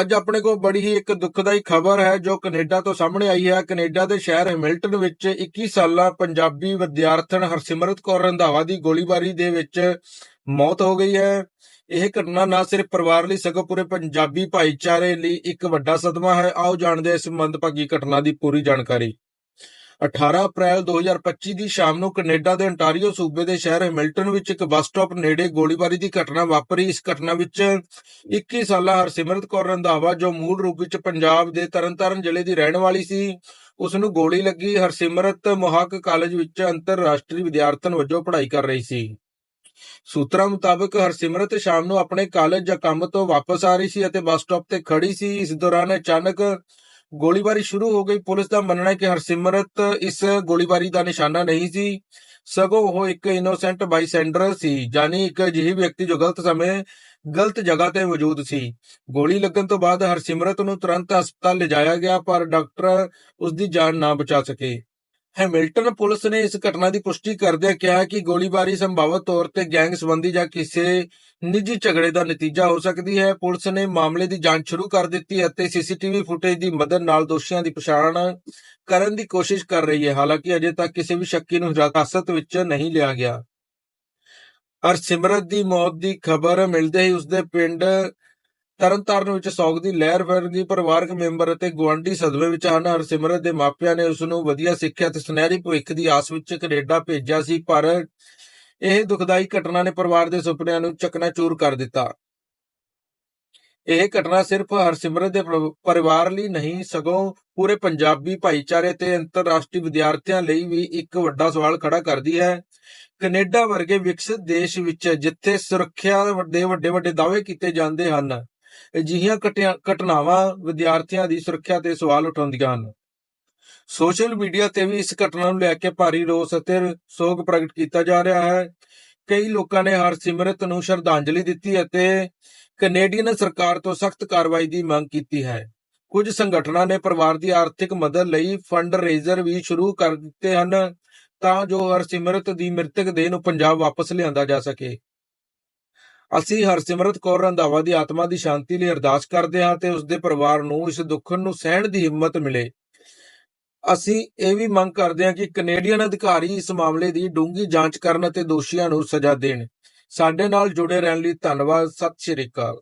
ਅੱਜ ਆਪਣੇ ਕੋਲ ਬੜੀ ਹੀ ਇੱਕ ਦੁਖਦਾਈ ਖਬਰ ਹੈ, ਜੋ ਕੈਨੇਡਾ ਤੋਂ ਸਾਹਮਣੇ ਆਈ ਹੈ। ਕੈਨੇਡਾ ਦੇ ਸ਼ਹਿਰ ਹੈਮਿਲਟਨ ਵਿੱਚ 21 ਸਾਲਾ ਪੰਜਾਬੀ ਵਿਦਿਆਰਥਣ ਹਰਸਿਮਰਤ ਕੌਰ ਰੰਧਾਵਾ ਦੀ ਗੋਲੀਬਾਰੀ ਦੇ ਵਿੱਚ ਮੌਤ ਹੋ ਗਈ ਹੈ। ਇਹ ਘਟਨਾ ਨਾ ਸਿਰਫ ਪਰਿਵਾਰ ਲਈ, ਸਗੋਂ ਪੂਰੇ ਪੰਜਾਬੀ ਭਾਈਚਾਰੇ ਲਈ ਇੱਕ ਵੱਡਾ ਸਦਮਾ ਹੈ। ਆਓ ਜਾਣਦੇ ਇਸ ਮੰਦਭਾਗੀ ਘਟਨਾ ਦੀ ਪੂਰੀ ਜਾਣਕਾਰੀ। 18 ਅਪ੍ਰੈਲ 2025 ਦੀ ਸ਼ਾਮ ਨੂੰ ਕੈਨੇਡਾ ਦੇ ਅੰਟਾਰੀਓ ਸੂਬੇ ਦੇ ਸ਼ਹਿਰ ਹੈਮਿਲਟਨ ਵਿੱਚ ਇੱਕ ਬੱਸ ਸਟਾਪ ਨੇੜੇ ਗੋਲੀਬਾਰੀ ਦੀ ਘਟਨਾ ਵਾਪਰੀ। ਇਸ ਘਟਨਾ ਵਿੱਚ 21 ਸਾਲਾ ਹਰਸਿਮਰਤ ਕੌਰ ਰੰਧਾਵਾ, ਜੋ ਮੂਲ ਰੂਪ ਵਿੱਚ ਪੰਜਾਬ ਦੇ ਤਰਨਤਾਰਨ ਜ਼ਿਲ੍ਹੇ ਦੀ ਰਹਿਣ ਵਾਲੀ ਸੀ, ਉਸ ਨੂੰ ਗੋਲੀ ਲੱਗੀ। ਹਰਸਿਮਰਤ ਮੋਹਾਕ ਕਾਲਜ ਵਿੱਚ ਅੰਤਰਰਾਸ਼ਟਰੀ ਵਿਦਿਆਰਥਣ ਵਜੋਂ ਪੜ੍ਹਾਈ ਕਰ ਰਹੀ ਸੀ। ਸੂਤਰਾਂ ਮੁਤਾਬਕ ਹਰਸਿਮਰਤ ਸ਼ਾਮ ਨੂੰ ਆਪਣੇ ਕਾਲਜ ਜਾਂ ਕੰਮ ਤੋਂ ਵਾਪਸ ਆ ਰਹੀ ਸੀ ਅਤੇ ਬੱਸ ਸਟਾਪ ਤੇ ਖੜੀ ਸੀ। ਇਸ ਦੌਰਾਨ ਅਚਾਨਕ ਗੋਲੀਬਾਰੀ ਸ਼ੁਰੂ ਹੋ ਗਈ। ਪੁਲਿਸ ਦਾ ਮੰਨਣਾ ਹੈ ਕਿ ਹਰਸਿਮਰਤ ਇਸ ਗੋਲੀਬਾਰੀ ਦਾ ਨਿਸ਼ਾਨਾ ਨਹੀਂ ਸੀ। ਸਗੋਂ ਉਹ ਇੱਕ ਇਨੋਸੈਂਟ ਬਾਈਸੈਂਡਰ ਸੀ ਯਾਨੀ ਇੱਕ ਅਜਿਹੀ ਵਿਅਕਤੀ ਜੋ ਗਲਤ ਸਮੇਂ ਗਲਤ ਜਗ੍ਹਾ ਤੇ ਮੌਜੂਦ ਸੀ। ਗੋਲੀ ਲੱਗਣ ਤੋਂ ਬਾਅਦ ਹਰਸਿਮਰਤ ਨੂੰ ਤੁਰੰਤ ਹਸਪਤਾਲ ਲਿਜਾਇਆ ਗਿਆ, ਪਰ ਡਾਕਟਰ ਉਸ ਦੀ ਜਾਨ ਨਾ ਬਚਾ ਸਕੇ। ਹੈਮਿਲਟਨ ਪੁਲਿਸ ਨੇ ਇਸ ਘਟਨਾ ਦੀ ਪੁਸ਼ਟੀ ਕਰਦਿਆਂ ਕਿਹਾ ਕਿ ਗੋਲੀਬਾਰੀ ਸੰਭਾਵਤ ਤੌਰ ਤੇ ਗੈਂਗ ਸੰਬੰਧੀ ਜਾਂ ਕਿਸੇ ਨਿੱਜੀ ਝਗੜੇ ਦਾ ਨਤੀਜਾ ਹੋ ਸਕਦੀ ਹੈ। ਪੁਲਿਸ ਨੇ ਮਾਮਲੇ ਦੀ ਜਾਂਚ ਸ਼ੁਰੂ ਕਰ ਦਿੱਤੀ ਹੈ ਅਤੇ ਸੀਸੀਟੀਵੀ ਫੁਟੇਜ ਦੀ ਮਦਦ ਨਾਲ ਦੋਸ਼ੀਆਂ ਦੀ ਪਛਾਣ ਕਰਨ ਦੀ ਕੋਸ਼ਿਸ਼ ਕਰ ਰਹੀ ਹੈ। ਹਾਲਾਂਕਿ ਅਜੇ ਤੱਕ ਕਿਸੇ ਵੀ ਸ਼ੱਕੀ ਨੂੰ ਹਿਰਾਸਤ ਵਿੱਚ ਨਹੀਂ ਲਿਆ ਗਿਆ। ਹਰਸਿਮਰਤ ਦੀ ਮੌਤ ਦੀ ਖਬਰ ਮਿਲਦੇ ਹੀ ਉਸਦੇ ਪਿੰਡ ਤਰਨਤਾਰਨ ਵਿੱਚ ਸੌਗ ਦੀ ਲਹਿਰ ਫੈਲ ਗਈ ਪਰਿਵਾਰਕ ਮੈਂਬਰ ਅਤੇ ਗੁਆਂਢੀ ਸਦਮੇ ਵਿੱਚ ਹਨ। ਹਰਸਿਮਰਤ ਦੇ ਮਾਪਿਆਂ ਨੇ ਉਸ ਨੂੰ ਵਧੀਆ ਸਿੱਖਿਆ ਤੇ ਸੁਨਹਿਰੀ ਭਵਿੱਖ ਦੀ ਆਸ ਵਿੱਚ ਕੈਨੇਡਾ ਭੇਜਿਆ ਸੀ, ਪਰ ਇਹ ਦੁਖਦਾਈ ਘਟਨਾ ਨੇ ਪਰਿਵਾਰ ਦੇ ਸੁਪਨਿਆਂ ਨੂੰ ਚਕਨਾਚੂਰ ਕਰ ਦਿੱਤਾ। ਇਹ ਘਟਨਾ ਸਿਰਫ ਹਰਸਿਮਰਤ ਦੇ ਪਰਿ- ਪਰਿਵਾਰ ਲਈ ਨਹੀਂ, ਸਗੋਂ ਪੂਰੇ ਪੰਜਾਬੀ ਭਾਈਚਾਰੇ ਤੇ ਅੰਤਰਰਾਸ਼ਟਰੀ ਵਿਦਿਆਰਥੀਆਂ ਲਈ ਵੀ ਇੱਕ ਵੱਡਾ ਸਵਾਲ ਖੜਾ ਕਰਦੀ ਹੈ। ਕੈਨੇਡਾ ਵਰਗੇ ਵਿਕਸਿਤ ਦੇਸ਼ ਵਿੱਚ ਜਿੱਥੇ ਸੁਰੱਖਿਆ ਦੇ ਵੱਡੇ ਵੱਡੇ ਦਾਅਵੇ ਕੀਤੇ ਜਾਂਦੇ ਹਨ ਅਜਿਹੀਆਂ ਘਟਿਆ- ਘਟਨਾਵਾਂ ਵਿਦਿਆਰਥੀਆਂ ਦੀ ਸੁਰੱਖਿਆ ਤੇ ਸਵਾਲ ਉਠਾਉਂਦੀਆਂ ਹਨ। ਸੋਸ਼ਲ ਮੀਡੀਆ ਤੇ ਵੀ ਇਸ ਘਟਨਾ ਨੂੰ ਲੈ ਕੇ ਭਾਰੀ ਰੋਸ ਅਤੇ ਸੋਗ ਪ੍ਰਗਟ ਕੀਤਾ ਜਾ ਰਿਹਾ ਹੈ। ਕਈ ਲੋਕਾਂ ਨੇ ਹਰਸਿਮਰਤ ਨੂੰ ਸ਼ਰਧਾਂਜਲੀ ਦਿੱਤੀ ਅਤੇ ਕੈਨੇਡੀਅਨ ਸਰਕਾਰ ਤੋਂ ਸਖਤ ਕਾਰਵਾਈ ਦੀ ਮੰਗ ਕੀਤੀ ਹੈ। ਕੁਝ ਸੰਗਠਨਾਂ ਨੇ ਪਰਿਵਾਰ ਦੀ ਆਰਥਿਕ ਮਦਦ ਲਈ ਫੰਡ ਰੇਜ਼ਰ ਵੀ ਸ਼ੁਰੂ ਕਰ ਦਿੱਤੇ ਹਨ ਤਾਂ ਜੋ ਹਰਸਿਮਰਤ ਦੀ ਮ੍ਰਿਤਕ ਦੇਹ ਨੂੰ ਪੰਜਾਬ ਵਾਪਸ ਲਿਆਂਦਾ ਜਾ ਸਕੇ। ਅਸੀਂ ਹਰਸਿਮਰਤ ਕੌਰ ਰੰਧਾਵਾ ਦੀ ਆਤਮਾ ਦੀ ਸ਼ਾਂਤੀ ਲਈ ਅਰਦਾਸ ਕਰਦੇ ਹਾਂ ਤੇ ਉਸ ਦੇ ਪਰਿਵਾਰ ਨੂੰ, ਇਸ ਦੁੱਖ ਨੂੰ ਸਹਿਣ ਦੀ ਹਿੰਮਤ ਮਿਲੇ। ਅਸੀਂ ਇਹ ਵੀ ਮੰਗ ਕਰਦੇ ਹਾਂ ਕਿ ਕੈਨੇਡੀਅਨ ਅਧਿਕਾਰੀ ਇਸ ਮਾਮਲੇ ਦੀ ਡੂੰਘੀ ਜਾਂਚ ਕਰਨ ਅਤੇ ਦੋਸ਼ੀਆਂ ਨੂੰ ਸਜ਼ਾ ਦੇਣ। ਸਾਡੇ ਨਾਲ ਜੁੜੇ ਰਹਿਣ ਲਈ ਧੰਨਵਾਦ। ਸਤਿ ਸ਼੍ਰੀ ਅਕਾਲ।